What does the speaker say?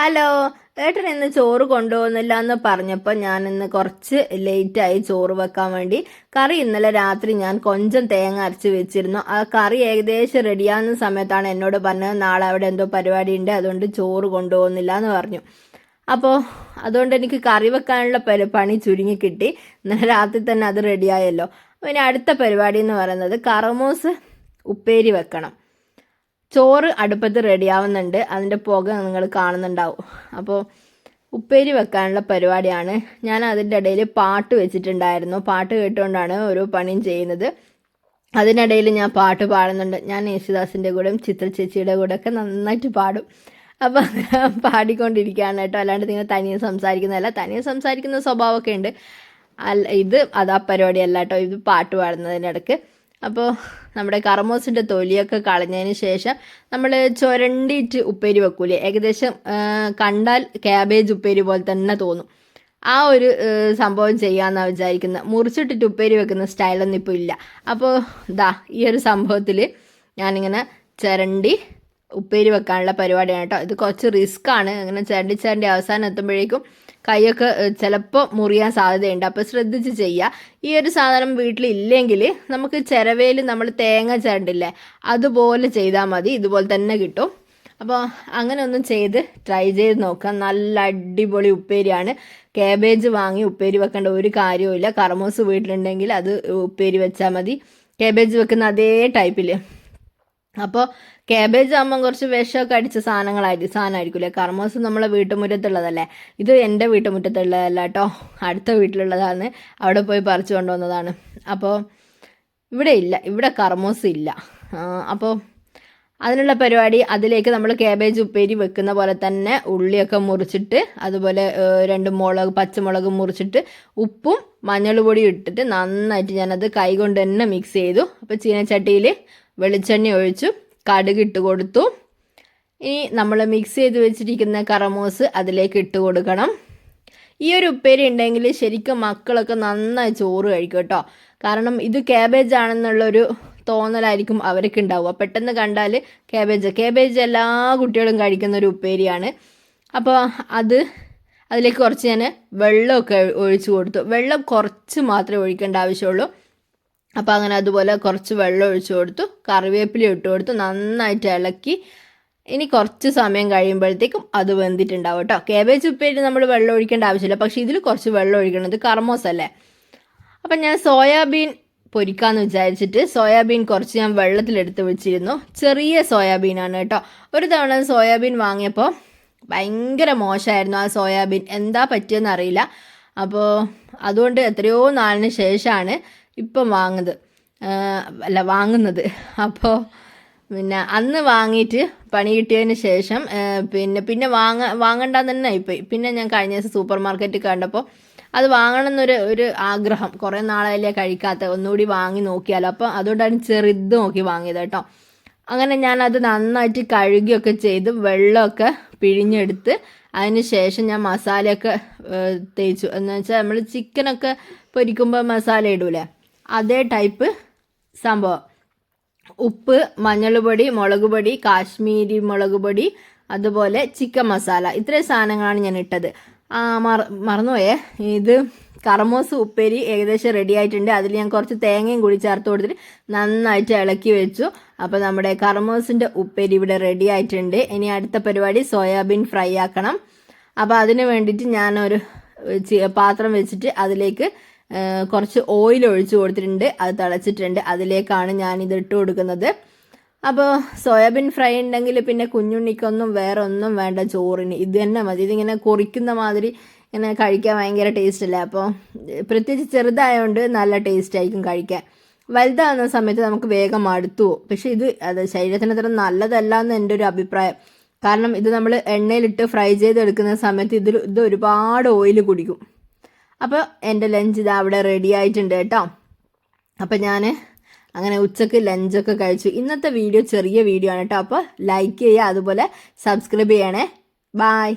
Hello ഏട്ടൻ ഇന്ന് ചോറ് കൊണ്ടുപോകുന്നില്ല എന്ന് പറഞ്ഞപ്പോൾ ഞാൻ ഇന്ന് കുറച്ച് ലേറ്റായി ചോറ് വെക്കാൻ വേണ്ടി കറി ഇന്നലെ രാത്രി ഞാൻ കൊഞ്ചം തേങ്ങ അരച്ച് വെച്ചിരുന്നു. ആ കറി ഏകദേശം റെഡിയാകുന്ന സമയത്താണ് എന്നോട് പറഞ്ഞത്. നാളെ അവിടെ എന്തോ പരിപാടി ഉണ്ട് അതുകൊണ്ട് ചോറ് കൊണ്ടുപോകുന്നില്ല എന്ന് പറഞ്ഞു. അപ്പോൾ അതുകൊണ്ട് എനിക്ക് കറി വെക്കാനുള്ള പണി ചുരുങ്ങി കിട്ടി. ഇന്നലെ രാത്രി തന്നെ അത് റെഡിയായല്ലോ. പിന്നെ അടുത്ത പരിപാടി എന്ന് പറയുന്നത് കറമൂസ് ഉപ്പേരി വെക്കണം. ചോറ് അടുപ്പത്ത് റെഡിയാവുന്നുണ്ട്. അതിന്റെ പുക നിങ്ങൾ കാണുന്നുണ്ടാവും. അപ്പോൾ ഉപ്പേരി വെക്കാനുള്ള പരിപാടിയാണ്. ഞാൻ അതിന്റെ ഇടയിൽ പാട്ട് വെച്ചിട്ടുണ്ടായിരുന്നു. പാട്ട് കേട്ടുകൊണ്ടാണ് ഓരോ പണിയും ചെയ്യുന്നത്. അതിനിടയിൽ ഞാൻ പാട്ട് പാടുന്നുണ്ട്. ഞാൻ യേശുദാസിന്റെ കൂടെയും ചിത്ര ചേച്ചിയുടെ കൂടെ ഒക്കെ നന്നായിട്ട് പാടും. അപ്പോൾ പാടിക്കൊണ്ടിരിക്കുകയാണ് കേട്ടോ. അല്ലാണ്ട് നിങ്ങൾ തനിയെ സംസാരിക്കുന്നതല്ല. തനിയെ സംസാരിക്കുന്ന സ്വഭാവമൊക്കെ ഉണ്ട്. അല്ല ഇത് അതാ പരിപാടിയല്ല കേട്ടോ. ഇത് പാട്ട് പാടുന്നതിന്റെ ഇടയ്ക്ക് അപ്പോൾ നമ്മുടെ കറമോസിന്റെ തൊലിയൊക്കെ കളഞ്ഞതിന് ശേഷം നമ്മൾ ചുരണ്ടിയിട്ട് ഉപ്പേരി വെക്കൂലേ? ഏകദേശം കണ്ടാൽ ക്യാബേജ് ഉപ്പേരി പോലെ തന്നെ തോന്നും. ആ ഒരു സംഭവം ചെയ്യാമെന്നാണ് വിചാരിക്കുന്നത് മുറിച്ചിട്ടിട്ട് ഉപ്പേരി വെക്കുന്ന സ്റ്റൈലൊന്നും ഇപ്പോൾ ഇല്ല. അപ്പോൾ ദാ ഈ ഒരു സംഭവത്തിൽ ഞാനിങ്ങനെ ചിരണ്ടി ഉപ്പേരി വെക്കാനുള്ള പരിപാടിയാണ് കേട്ടോ. ഇത് കുറച്ച് റിസ്ക് ആണ്. അങ്ങനെ ചിരണ്ടി ചിരണ്ടി അവസാനം എത്തുമ്പോഴേക്കും കൈയൊക്കെ ചിലപ്പോൾ മുറിയാൻ സാധ്യതയുണ്ട്. അപ്പോൾ ശ്രദ്ധിച്ച് ചെയ്യുക ഈ ഒരു സാധനം വീട്ടിലില്ലെങ്കിൽ നമുക്ക് ചിരവയിൽ നമ്മൾ തേങ്ങ ചേണ്ടില്ലേ അതുപോലെ ചെയ്താൽ മതി. ഇതുപോലെ തന്നെ കിട്ടും. അപ്പോൾ അങ്ങനെ ഒന്നും ചെയ്ത് ട്രൈ ചെയ്ത് നോക്കാം. നല്ല അടിപൊളി ഉപ്പേരിയാണ്. കാബേജ് വാങ്ങി ഉപ്പേരി വെക്കേണ്ട ഒരു കാര്യവും ഇല്ല കറമോസ് വീട്ടിലുണ്ടെങ്കിൽ അത് ഉപ്പേരി വെച്ചാൽ മതി. കാബേജ് വെക്കുന്ന അതേ ടൈപ്പിൽ അപ്പോൾ കാബേജ് ആകുമ്പം കുറച്ച് വിഷമൊക്കെ അടിച്ച സാധനങ്ങളായിരിക്കും സാധനമായിരിക്കില്ലേ? കർമ്മോസ് നമ്മളെ വീട്ടുമുറ്റത്തുള്ളതല്ലേ? ഇത് എന്റെ വീട്ടുമുറ്റത്തുള്ളതല്ല കേട്ടോ അടുത്ത വീട്ടിലുള്ളതാണ്. അവിടെ പോയി പറിച്ചു കൊണ്ടുവന്നതാണ്. അപ്പോൾ ഇവിടെ ഇല്ല. ഇവിടെ കർമ്മോസ് ഇല്ല. അപ്പോൾ അതിനുള്ള പരിപാടി അതിലേക്ക് നമ്മൾ കാബേജ് ഉപ്പേരി വെക്കുന്ന പോലെ തന്നെ ഉള്ളിയൊക്കെ മുറിച്ചിട്ട് അതുപോലെ രണ്ട് മുളക് പച്ചമുളക് മുറിച്ചിട്ട് ഉപ്പും മഞ്ഞൾ പൊടിയും ഇട്ടിട്ട് നന്നായിട്ട് ഞാനത് കൈ കൊണ്ട് തന്നെ മിക്സ് ചെയ്തു. അപ്പോൾ ചീനച്ചട്ടിയിൽ വെളിച്ചെണ്ണ ഒഴിച്ചു കടുക് ഇട്ട് കൊടുത്തു. ഇനി നമ്മൾ മിക്സ് ചെയ്ത് വെച്ചിരിക്കുന്ന കറമോസ് അതിലേക്ക് ഇട്ട് കൊടുക്കണം. ഈ ഒരു ഉപ്പേരി ഉണ്ടെങ്കിൽ ശരിക്കും മക്കളൊക്കെ നന്നായി ചോറ് കഴിക്കും കേട്ടോ. കാരണം ഇത് ക്യാബേജ് ആണെന്നുള്ളൊരു തോന്നലായിരിക്കും അവർക്ക് ഉണ്ടാവുക. പെട്ടെന്ന് കണ്ടാൽ ക്യാബേജ് ക്യാബേജ് എല്ലാ കുട്ടികളും കഴിക്കുന്ന ഒരു ഉപ്പേരിയാണ്. അപ്പോൾ അത് അതിലേക്ക് കുറച്ച് ഞാൻ വെള്ളമൊക്കെ ഒഴിച്ചു കൊടുത്തു. വെള്ളം കുറച്ച് മാത്രമേ ഒഴിക്കേണ്ട ആവശ്യമുള്ളൂ. അപ്പോൾ അങ്ങനെ അതുപോലെ കുറച്ച് വെള്ളം ഒഴിച്ചു കൊടുത്തു. കറിവേപ്പില ഇട്ട് കൊടുത്തു. നന്നായിട്ട് ഇളക്കി. ഇനി കുറച്ച് സമയം കഴിയുമ്പോഴത്തേക്കും അത് വെന്തിട്ടുണ്ടാവും കേട്ടോ. കേബേജ് ഉപ്പേരി നമ്മൾ വെള്ളം ഒഴിക്കേണ്ട ആവശ്യമില്ല. പക്ഷേ ഇതിൽ കുറച്ച് വെള്ളം ഒഴിക്കണം ഇത് കർമോസ് അല്ലേ? അപ്പം ഞാൻ സോയാബീൻ പൊരിക്കാന്ന് വിചാരിച്ചിട്ട് സോയാബീൻ കുറച്ച് ഞാൻ വെള്ളത്തിലെടുത്ത് വെച്ചിരുന്നു. ചെറിയ സോയാബീനാണ് കേട്ടോ. ഒരു തവണ സോയാബീൻ വാങ്ങിയപ്പോൾ ഭയങ്കര മോശമായിരുന്നു ആ സോയാബീൻ. എന്താ പറ്റിയെന്ന് അറിയില്ല. അപ്പോൾ അതുകൊണ്ട് എത്രയോ നാളിന് ശേഷമാണ് ഇപ്പം വാങ്ങുന്നത്. അല്ല വാങ്ങുന്നത്. അപ്പോൾ പിന്നെ അന്ന് വാങ്ങിയിട്ട് പണി കിട്ടിയതിന് ശേഷം പിന്നെ പിന്നെ വാങ്ങ വാങ്ങണ്ടെന്ന് തന്നെ ഇപ്പം പിന്നെ ഞാൻ കഴിഞ്ഞ ദിവസം സൂപ്പർ മാർക്കറ്റിൽ കണ്ടപ്പോൾ അത് വാങ്ങണം എന്നൊരു ഒരു ആഗ്രഹം. കുറേ നാളായാലേ കഴിക്കാത്ത ഒന്നുകൂടി വാങ്ങി നോക്കിയാലോ. അപ്പോൾ അതുകൊണ്ടാണ് ചെറുത് നോക്കി വാങ്ങിയത് കേട്ടോ. അങ്ങനെ ഞാൻ അത് നന്നായിട്ട് കഴുകിയൊക്കെ ചെയ്ത് വെള്ളമൊക്കെ പിഴിഞ്ഞെടുത്ത് അതിന് ശേഷം ഞാൻ മസാലയൊക്കെ തേച്ചു. എന്ന് വെച്ചാൽ നമ്മൾ ചിക്കനൊക്കെ പൊരിക്കുമ്പോൾ മസാല ഇടൂലേ? അതേ ടൈപ്പ് സംഭവം. ഉപ്പ് മഞ്ഞൾ പൊടി മുളക് പൊടി കാശ്മീരി മുളക് പൊടി അതുപോലെ ചിക്കൻ മസാല. ഇത്രയും സാധനങ്ങളാണ് ഞാൻ ഇട്ടത്. മറ മറന്നുപോയേ? ഇത് കറമോസ് ഉപ്പേരി ഏകദേശം റെഡി ആയിട്ടുണ്ട്. അതിൽ ഞാൻ കുറച്ച് തേങ്ങയും കൂടി ചേർത്ത് കൊടുത്തിട്ട് നന്നായിട്ട് ഇളക്കി വെച്ചു. അപ്പോൾ നമ്മുടെ കറമോസിന്റെ ഉപ്പേരി ഇവിടെ റെഡി ആയിട്ടുണ്ട്. ഇനി അടുത്ത പരിപാടി സോയാബീൻ ഫ്രൈ ആക്കണം. അപ്പോൾ അതിന് വേണ്ടിയിട്ട് ഞാനൊരു പാത്രം വെച്ചിട്ട് അതിലേക്ക് കുറച്ച് ഓയിൽ ഒഴിച്ചു കൊടുത്തിട്ടുണ്ട്. അത് തിളച്ചിട്ടുണ്ട്. അതിലേക്കാണ് ഞാൻ ഇത് ഇട്ട് കൊടുക്കുന്നത്. അപ്പോൾ സോയാബീൻ ഫ്രൈ ഉണ്ടെങ്കിൽ പിന്നെ കുഞ്ഞുണ്ണിക്കൊന്നും വേറെ ഒന്നും വേണ്ട ചോറിന്. ഇത് തന്നെ മതി. ഇതിങ്ങനെ കുറിക്കുന്ന മാതിരി ഇങ്ങനെ കഴിക്കാൻ ഭയങ്കര ടേസ്റ്റ് അല്ലേ? അപ്പോൾ പ്രത്യേകിച്ച് ചെറുതായതുകൊണ്ട് നല്ല ടേസ്റ്റ് ആയിരിക്കും കഴിക്കാൻ. വലുതാകുന്ന സമയത്ത് നമുക്ക് വേഗം മടുത്തു പോകും. പക്ഷേ ഇത് അത് ശരീരത്തിന് അത്ര നല്ലതല്ല എന്ന് എന്റെ ഒരു അഭിപ്രായം. കാരണം ഇത് നമ്മൾ എണ്ണയിലിട്ട് ഫ്രൈ ചെയ്തെടുക്കുന്ന സമയത്ത് ഇതിൽ ഇത് ഒരുപാട് ഓയിൽ കുടിക്കും. അപ്പോൾ എന്റെ ലഞ്ച് ഇത് അവിടെ റെഡി ആയിട്ടുണ്ട് കേട്ടോ. അപ്പോൾ ഞാൻ അങ്ങനെ ഉച്ചയ്ക്ക് ലഞ്ചൊക്കെ കഴിച്ചു. ഇന്നത്തെ വീഡിയോ ചെറിയ വീഡിയോ ആണ് കേട്ടോ. അപ്പോൾ ലൈക്ക് ചെയ്യുക അതുപോലെ സബ്സ്ക്രൈബ് ചെയ്യണേ. ബായ്